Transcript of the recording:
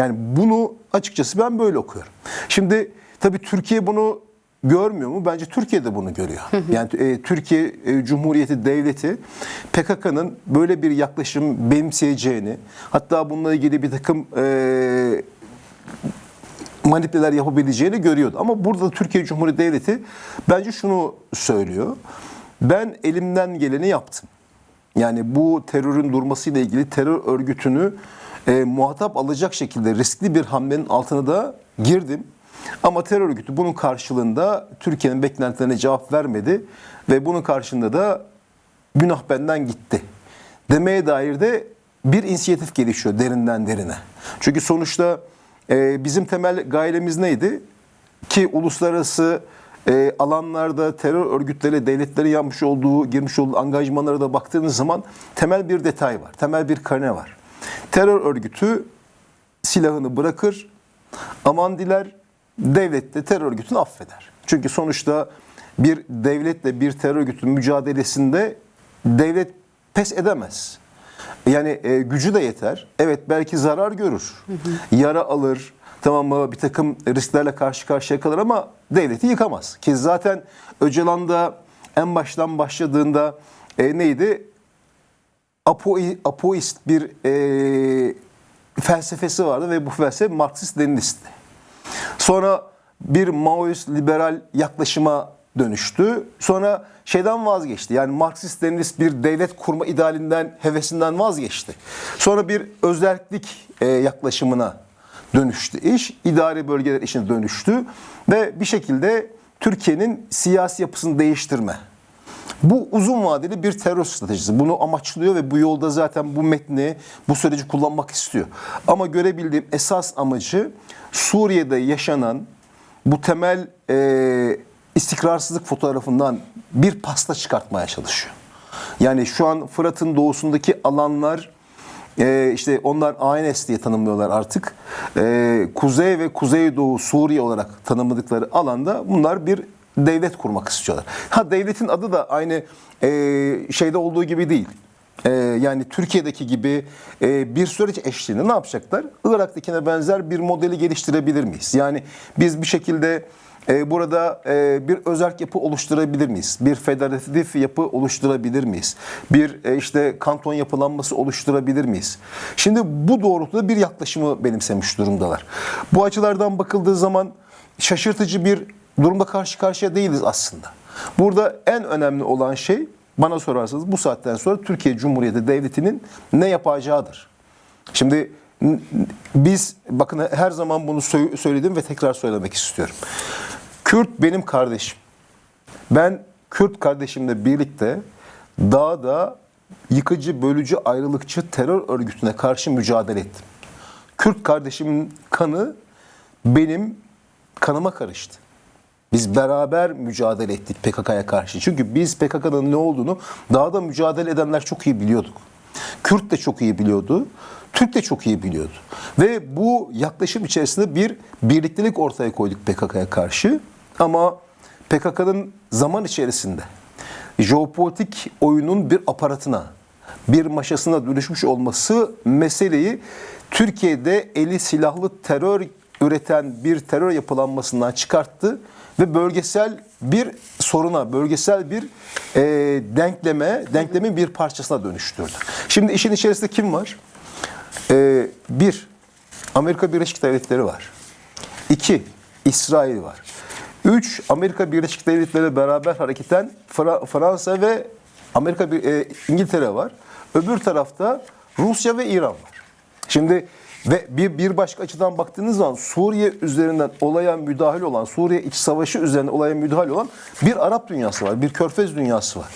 Yani bunu açıkçası ben böyle okuyorum. Şimdi tabii Türkiye bunu görmüyor mu? Bence Türkiye de bunu görüyor. Yani e, Türkiye e, Cumhuriyeti Devleti PKK'nın böyle bir yaklaşım benimseyeceğini, hatta bununla ilgili bir takım e, manipüleler yapabileceğini görüyordu. Ama burada Türkiye Cumhuriyeti Devleti bence şunu söylüyor. Ben elimden geleni yaptım. Yani bu terörün durmasıyla ilgili terör örgütünü e, muhatap alacak şekilde riskli bir hamlenin altına da girdim. Ama terör örgütü bunun karşılığında Türkiye'nin beklentilerine cevap vermedi ve bunun karşılığında da günah benden gitti. Demeye dair de bir inisiyatif gelişiyor derinden derine. Çünkü sonuçta e, bizim temel gayemiz neydi? Ki uluslararası e, alanlarda terör örgütleri, devletleri yapmış olduğu, girmiş olduğu angajmanlara da baktığınız zaman temel bir detay var, temel bir karne var. Terör örgütü silahını bırakır, aman diler, devlet de terör örgütünü affeder. Çünkü sonuçta bir devletle bir terör örgütünün mücadelesinde devlet pes edemez. Yani e, gücü de yeter. Evet belki zarar görür. Yara alır. Tamam mı? Bir takım risklerle karşı karşıya kalır ama devleti yıkamaz. Ki zaten Öcalan'da en baştan başladığında e, neydi? Apo, apoist bir e, felsefesi vardı ve bu felsefe Marksist-Leninistti. Sonra bir Maoist liberal yaklaşıma dönüştü. Sonra şeyden vazgeçti. Yani Marksist Leninist bir devlet kurma idealinden, hevesinden vazgeçti. Sonra bir özellik e, yaklaşımına dönüştü iş. İdari bölgeler işine dönüştü ve bir şekilde Türkiye'nin siyasi yapısını değiştirme. Bu uzun vadeli bir terör stratejisi. Bunu amaçlıyor ve bu yolda zaten bu metni, bu süreci kullanmak istiyor. Ama görebildiğim esas amacı Suriye'de yaşanan bu temel e, istikrarsızlık fotoğrafından bir pasta çıkartmaya çalışıyor. Yani şu an Fırat'ın doğusundaki alanlar e, işte onlar ANS diye tanımlıyorlar artık. E, Kuzey ve Kuzeydoğu Suriye olarak tanımladıkları alanda bunlar bir devlet kurmak istiyorlar. Ha devletin adı da aynı e, şeyde olduğu gibi değil. E, yani Türkiye'deki gibi e, bir süreç eşliğinde ne yapacaklar? Irak'takine benzer bir modeli geliştirebilir miyiz? Yani biz bir şekilde e, burada e, bir özerk yapı oluşturabilir miyiz? Bir federatif yapı oluşturabilir miyiz? Bir e, işte kanton yapılanması oluşturabilir miyiz? Şimdi bu doğrultuda bir yaklaşımı benimsemiş durumdalar. Bu açılardan bakıldığı zaman şaşırtıcı bir durumda karşı karşıya değiliz aslında. Burada en önemli olan şey bana sorarsanız bu saatten sonra Türkiye Cumhuriyeti Devleti'nin ne yapacağıdır. Şimdi biz bakın her zaman bunu sö- söyledim ve tekrar söylemek istiyorum. Kürt benim kardeşim. Ben Kürt kardeşimle birlikte dağda yıkıcı, bölücü, ayrılıkçı terör örgütüne karşı mücadele ettim. Kürt kardeşimin kanı benim kanıma karıştı. Biz beraber mücadele ettik PKK'ya karşı. Çünkü biz PKK'nın ne olduğunu dağda mücadele edenler çok iyi biliyorduk. Kürt de çok iyi biliyordu. Türk de çok iyi biliyordu. Ve bu yaklaşım içerisinde bir birliktelik ortaya koyduk PKK'ya karşı. Ama PKK'nın zaman içerisinde jeopolitik oyunun bir aparatına, bir maşasına dönüşmüş olması meseleyi Türkiye'de eli silahlı terör üreten bir terör yapılanmasından çıkarttı ve bölgesel bir soruna, bölgesel bir e, denkleme, denklemin bir parçasına dönüştürdü. Şimdi işin içerisinde kim var? E, bir, Amerika Birleşik Devletleri var. İki, İsrail var. Üç, Amerika Birleşik Devletleri beraber hareket eden Fra- Fransa ve Amerika e, İngiltere var. Öbür tarafta Rusya ve İran var. Şimdi ve bir, bir başka açıdan baktığınız zaman Suriye üzerinden olaya müdahil olan, Suriye iç savaşı üzerinden olaya müdahil olan bir Arap dünyası var, bir Körfez dünyası var.